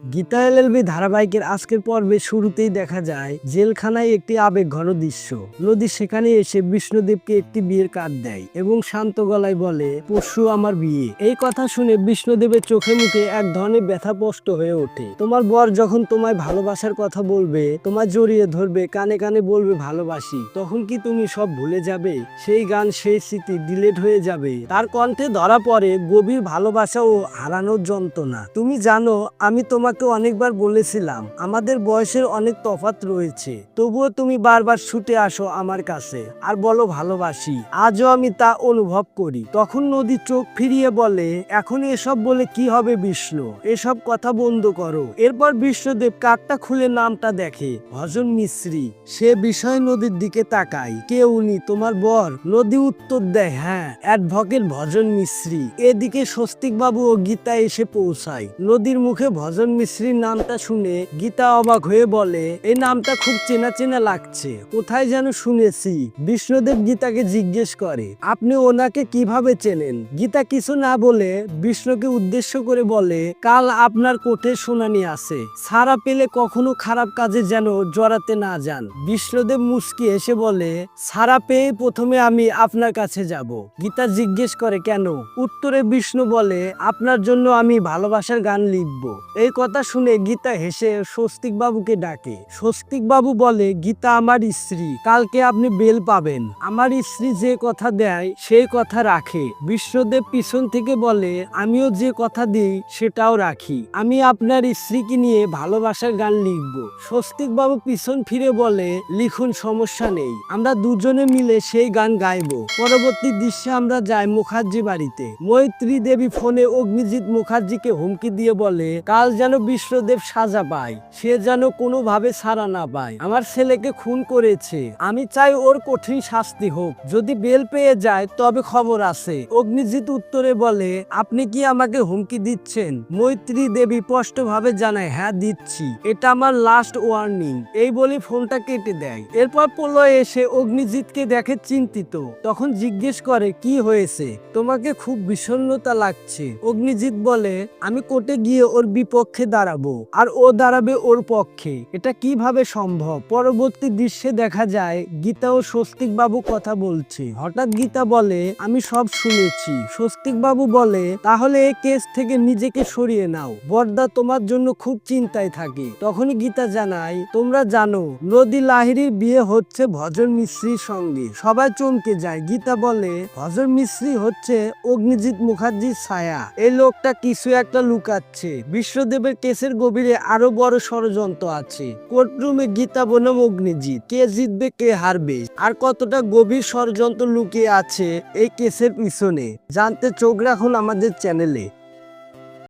Gita LLB ধারাবাহিকের আজকের পর্বে শুরুতেই দেখা যায়, জেলখানায় একটি আবেগ ঘন দৃশ্য। নদী সেখানে এসে বিষ্ণুদেবকে একটি বিয়ের কার্ড দেয় এবং শান্ত গলায় বলে, পরশু আমার বিয়ে। এই কথা শুনে বিষ্ণুদেবের চোখে মুখে এক ধরনের ব্যথা স্পষ্ট হয়ে ওঠে। তোমার বর যখন তোমায় ভালোবাসার কথা বলবে তোমার জড়িয়ে ধরবে, কানে কানে বলবে, ভালোবাসি, তখন কি তুমি সব ভুলে যাবে? সেই গান, সেই স্মৃতি ডিলেট হয়ে যাবে। তার কণ্ঠে ধরা পড়ে গভীর ভালোবাসা ও হারানোর যন্ত্রণা। তুমি জানো, আমি তোমাকে অনেকবার বলেছিলাম, আমাদের বয়সের অনেক তফাৎ রয়েছে। তবুও তুমি বারবার ছুটে আসো আমার কাছে, আর বলো ভালোবাসি। আজও আমি তা অনুভব করি। তখন নদী চোখ ফিরিয়ে বলে, এখন এসব বলে কি হবে বিষ্ণু? এসব কথা বন্ধ করো। এরপর বিষ্ণুদেব কাকটা খুলে নামটা দেখে ভজন মিশ্রী, সে বিষয় নদীর দিকে তাকায়। কে উনি তোমার বর? নদী উত্তর দেয় হ্যাঁ অ্যাডভোকেট ভজন মিশ্রী। এদিকে স্বস্তিক বাবু ও গীতা এসে পৌঁছায়। নদীর মুখে ভজন মিশ্রীর নামটা শুনে গীতা অবাক হয়ে বলে এই নামটা খুব চেনা চেনা লাগছে। কোথায় যেন শুনেছি। বিষ্ণুদেব গীতাকে জিজ্ঞেস করে, আপনি ওনাকে কীভাবে চেনেন? গীতা কিছু না বলে বিষ্ণুকে উদ্দেশ্য করে বলে, কাল আপনার কোর্টে শুনানি আছে। ছাড়া পেলে কখনো খারাপ কাজে যেন জড়াতে না যান। বিষ্ণুদেব মুস্কি এসে বলে ছাড়া পেয়ে প্রথমে আমি আপনার কাছে যাব। গীতা জিজ্ঞেস করে, কেন? উত্তরে বিষ্ণু বলে, আপনার জন্য আমি ভালোবাসার গান লিখব। এই কথা শুনে গীতা হেসে স্বস্তিক বাবুকে ডাকে। স্বস্তিক বাবু বলে, গীতা, আমার স্ত্রী, কালকে আপনি বেল পাবেন। আমার স্ত্রী যে কথা দেয় সেই কথা রাখে। বিষ্ণুদেব পিছন থেকে বলে, আমিও যে কথা দিই, সেটাও রাখি। আমি আপনার স্ত্রীকে নিয়ে ভালোবাসার গান লিখব। স্বস্তিক বাবু পিছন ফিরে বলে, লিখুন, সমস্যা নেই। আমরা দুজনে মিলে সেই গান গাইবো। পরবর্তী দৃশ্যে আমরা যাই মুখার্জি বাড়িতে। মৈত্রী দেবী ফোনে অগ্নিজিৎ মুখার্জিকে হুমকি দিয়ে বলে, কাল যেন বিষ্ণুদেব সাজা পায়। সে যেন কোনোভাবে ছাড়া না পায়। আমার ছেলেকে খুন করেছে। আমি চাই ওর কঠিন শাস্তি হোক। যদি বেল পেয়ে যায়, তবে খবর আছে। অগ্নিজিৎ উত্তরে বলে, আপনি কি আমাকে হুমকি দিচ্ছেন? মৈত্রী দেবী স্পষ্টভাবে জানায় হ্যাঁ দিচ্ছি। এটা আমার লাস্ট ওয়ার্নিং এই বলে ফোনটা কেটে দেয়। এরপর প্রলয় এসে অগ্নিজিৎকে দেখে চিন্তিত। তখন জিজ্ঞেস করে, কি হয়েছে? তোমাকে খুব বিষণ্ণতা লাগছে। অগ্নিজিৎ বলে, আমি কোর্টে গিয়ে ওর বিপক্ষে দাঁড়াবো, আর ও দাঁড়াবে ওর পক্ষে। এটা কীভাবে সম্ভব? পরবর্তী দৃশ্যে দেখা যায়, গীতা ও স্বস্তিক বাবু কথা বলছে। হঠাৎ গীতা বলে, আমি সব শুনেছি। স্বস্তিক বাবু বলে, তাহলে এই কেস থেকে নিজেকে সরিয়ে নাও। বর্দা তোমার জন্য খুব চিন্তায় থাকে। তখনই গীতা জানায়, তোমরা জানো, নদী লাহিড়ির বিয়ে হচ্ছে ভজন মিশ্রির সঙ্গে। সবাই চমকে যায়। গীতা বলে, ভজন মিশ্রি হচ্ছে অগ্নিজিৎ মুখার্জির ছায়া। এই লোকটা কিছু একটা লুকাচ্ছে। বিশ্বদেবের কেসের গভীরে আরও বড় ষড়যন্ত্র আছে। কোর্টরুমে গীতা বনাম অগ্নিজিৎ। কে জিতবে, কে হারবে? আর কতটা গভীর ষড়যন্ত্র লুকিয়ে আছে এই কেসের পিছনে? জানতে চোখ রাখুন আমাদের চ্যানেলে।